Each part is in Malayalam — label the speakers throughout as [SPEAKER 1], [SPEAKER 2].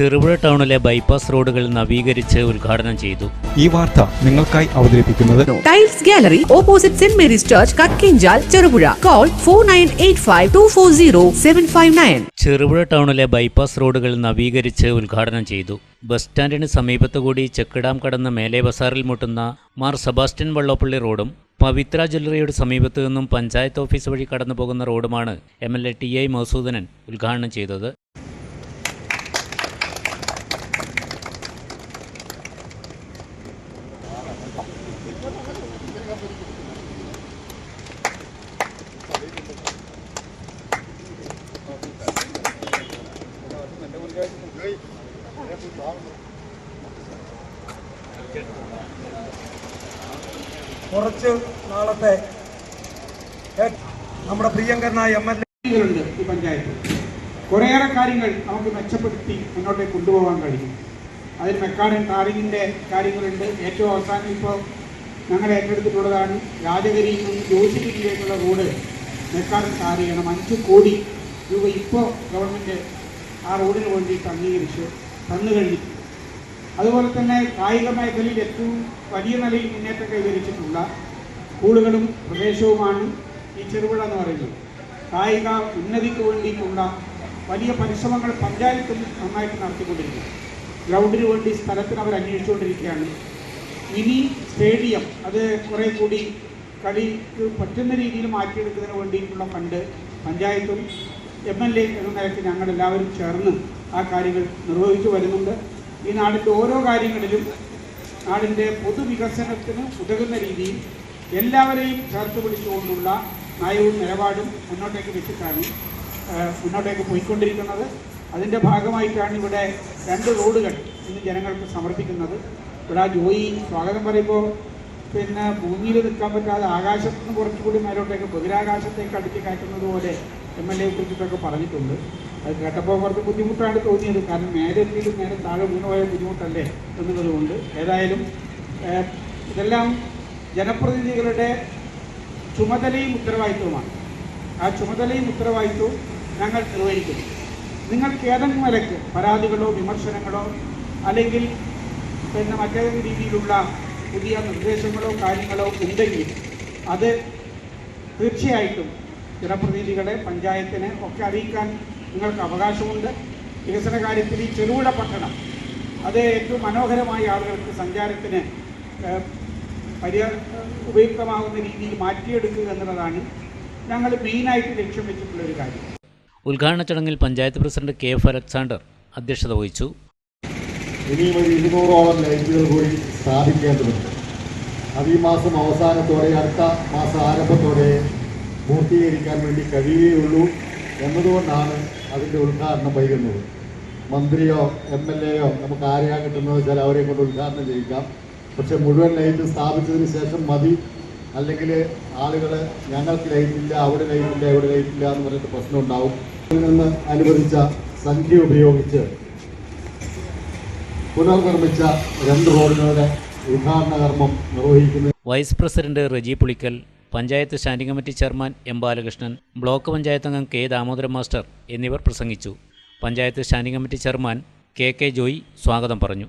[SPEAKER 1] ചെറുപുഴ ടൗണിലെ ബൈപ്പാസ് റോഡുകൾ നവീകരിച്ച് ഉദ്ഘാടനം ചെയ്തു.
[SPEAKER 2] ഈ വാർത്ത നിങ്ങൾക്കായി അവതരിപ്പിക്കുന്നത്
[SPEAKER 3] Tiles Gallery opposite Saint Mary's Church Kakkinchal Cherupuzha call four nine eight five two four zero seven five nine
[SPEAKER 1] Cherupuzha ടൗണിലെ ബൈപ്പാസ് റോഡുകൾ നവീകരിച്ച് ഉദ്ഘാടനം ചെയ്തു. ബസ് സ്റ്റാൻഡിന് സമീപത്തുകൂടി ചെക്കിടാം കടന്ന് മേലെ ബസാറിൽ മുട്ടുന്ന മാർ സെബാസ്റ്റ്യൻ വള്ളോപ്പള്ളി റോഡും പവിത്ര ജ്വല്ലറിയുടെ സമീപത്തു നിന്നും പഞ്ചായത്ത് ഓഫീസ് വഴി കടന്നു പോകുന്ന റോഡുമാണ് M L A T I Madhusoodanan ഉദ്ഘാടനം ചെയ്തത്.
[SPEAKER 4] കുറച്ച് നാളത്തെ നമ്മുടെ പ്രിയങ്കരനായ എം എൽ
[SPEAKER 5] ഉണ്ട് ഈ പഞ്ചായത്ത്. കുറേയേറെ കാര്യങ്ങൾ നമുക്ക് മെച്ചപ്പെടുത്തി മുന്നോട്ടേക്ക് കൊണ്ടുപോകാൻ കഴിയും. അതിൽ മെക്കാഡൻ ടാറിങ്ങിന്റെ കാര്യങ്ങളുണ്ട്. ഏറ്റവും അവസാനം ഇപ്പോൾ ഞങ്ങൾ ഏറ്റെടുത്തിട്ടുള്ളതാണ് രാജഗിരിയിൽ നിന്ന് ജോസിഗിരിയിലേക്കുള്ള റോഡ് മെക്കാഡൻ ടാർ അഞ്ച് കോടി രൂപ ഇപ്പോൾ ഗവൺമെന്റ് ആ റോഡിന് വേണ്ടിയിട്ട് അംഗീകരിച്ച്. തന്നു കഴിഞ്ഞിട്ടുണ്ട് അതുപോലെ തന്നെ കായിക മേഖലയിൽ ഏറ്റവും വലിയ നിലയിൽ മുന്നേറ്റം കൈവരിച്ചിട്ടുള്ള സ്കൂളുകളും പ്രദേശവുമാണ് ഈ ചെറുപുഴ എന്ന് പറയുന്നത്. കായിക ഉന്നതിക്ക് വേണ്ടിയിട്ടുള്ള വലിയ പരിശ്രമങ്ങൾ പഞ്ചായത്തും നന്നായിട്ട് നടത്തിക്കൊണ്ടിരിക്കുന്നു. ഗ്രൗണ്ടിന് വേണ്ടി സ്ഥലത്തിന് അവർ അന്വേഷിച്ചുകൊണ്ടിരിക്കുകയാണ്. ഇനി സ്റ്റേഡിയം അത് കുറേ കൂടി കളിക്ക് പറ്റുന്ന രീതിയിൽ മാറ്റിയെടുക്കുന്നതിന് വേണ്ടിയിട്ടുള്ള ഫണ്ട് പഞ്ചായത്തും എം എൽ എ എന്ന നിലയ്ക്ക് ഞങ്ങളെല്ലാവരും ചേർന്ന് ആ കാര്യങ്ങൾ നിർവഹിച്ചു വരുന്നുണ്ട്. ഈ നാടിന്റെ ഓരോ കാര്യങ്ങളിലും നാടിന്റെ പൊതുവികസനത്തിന് ഉതകുന്ന രീതിയിൽ എല്ലാവരെയും ചേർത്ത് പിടിച്ചുകൊണ്ടുള്ള നയവും നിലപാടും മുന്നോട്ടേക്ക് വെച്ചിട്ടാണ് മുന്നോട്ടേക്ക് പോയിക്കൊണ്ടിരിക്കുന്നത്. അതിന്റെ ഭാഗമായിട്ടാണ് ഇവിടെ രണ്ട് റോഡുകൾ ഇന്ന് ജനങ്ങൾക്ക് സമർപ്പിക്കുന്നത്. ഇവിടെ ആ ജോയി സ്വാഗതം പറയുമ്പോൾ പിന്നെ ഭൂമിയിൽ നിൽക്കാൻ പറ്റാതെ ആകാശത്ത് നിന്ന് കുറച്ചുകൂടി മേലോട്ടേക്ക് ബഹിരാകാശത്തേക്ക് അടുക്കി കയറ്റുന്നത് പോലെ എം എൽ എയെ കുറിച്ചിട്ടൊക്കെ പറഞ്ഞിട്ടുണ്ട്. അത് കേട്ടപ്പോൾ കുറച്ച് ബുദ്ധിമുട്ടാണ് തോന്നിയത്. കാരണം നേരെ എത്തിയിട്ട് നേരെ താഴെ വീണുപോയ ബുദ്ധിമുട്ടല്ലേ എന്നുള്ളതുകൊണ്ട് ഏതായാലും ഇതെല്ലാം ജനപ്രതിനിധികളുടെ ചുമതലയും ഉത്തരവാദിത്വമാണ് ആ ചുമതലയും ഉത്തരവാദിത്വവും ഞങ്ങൾ നിർവഹിക്കുന്നു. നിങ്ങൾക്ക് ഏതെങ്കിലും നിലയ്ക്ക് പരാതികളോ വിമർശനങ്ങളോ അല്ലെങ്കിൽ പിന്നെ മറ്റേതെങ്കിലും രീതിയിലുള്ള പുതിയ നിർദ്ദേശങ്ങളോ കാര്യങ്ങളോ ഉണ്ടെങ്കിൽ അത് തീർച്ചയായിട്ടും ജനപ്രതിനിധികളെ പഞ്ചായത്തിനെ ഒക്കെ അറിയിക്കാൻ നിങ്ങൾക്ക് അവകാശമുണ്ട്. വികസന കാര്യത്തിൽ ഈ ചെറുകിട പട്ടണം അത് ഏറ്റവും മനോഹരമായി ആളുകൾക്ക് സഞ്ചാരത്തിന് പര്യ ഉപയുക്തമാകുന്ന രീതിയിൽ മാറ്റിയെടുക്കുക എന്നുള്ളതാണ് ഞങ്ങൾ മെയിനായിട്ട് ലക്ഷ്യം വെച്ചിട്ടുള്ള ഒരു കാര്യം.
[SPEAKER 1] ഉദ്ഘാടന ചടങ്ങിൽ panchayat president K F Alexander അധ്യക്ഷത വഹിച്ചു.
[SPEAKER 6] ഇനിയും ഒരു ഇരുന്നൂറോളം ലൈറ്റുകൾ കൂടി സ്ഥാപിക്കേണ്ടതുണ്ട്. അത് ഈ മാസം അവസാനത്തോടെ അടുത്ത മാസം ആരംഭത്തോടെ പൂർത്തീകരിക്കാൻ വേണ്ടി കഴിയുകയുള്ളൂ എന്നതുകൊണ്ടാണ് അതിന്റെ ഉദ്ഘാടനം വൈകുന്നത്. മന്ത്രിയോ എം എൽ എയോ നമുക്ക് ആരെയാ കിട്ടുന്നത് വെച്ചാൽ അവരെ കൊണ്ട് ഉദ്ഘാടനം ചെയ്യിക്കാം. പക്ഷെ മുഴുവൻ ലൈറ്റ് സ്ഥാപിച്ചതിന് ശേഷം മതി. അല്ലെങ്കിൽ ആളുകൾ ഞങ്ങൾക്ക് ലൈറ്റില്ല അവിടെ ലൈറ്റില്ല ഇവിടെ ലൈറ്റില്ല എന്ന് പറഞ്ഞിട്ട് പ്രശ്നം ഉണ്ടാവും. അതിൽ നിന്ന് അനുവദിച്ച സംഖ്യ ഉപയോഗിച്ച് പുനർനിർമ്മിച്ച രണ്ട് റോഡുകളുടെ ഉദ്ഘാടന കർമ്മം നിർവഹിക്കുന്നത്
[SPEAKER 1] vice president Reji Pulickal panchayat standing committee chairman M Balakrishnan block panchayat അംഗം കെ ദാമോദരൻ മാസ്റ്റർ എന്നിവർ പ്രസംഗിച്ചു. Panchayat standing committee chairman K K Joy സ്വാഗതം പറഞ്ഞു.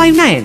[SPEAKER 3] nine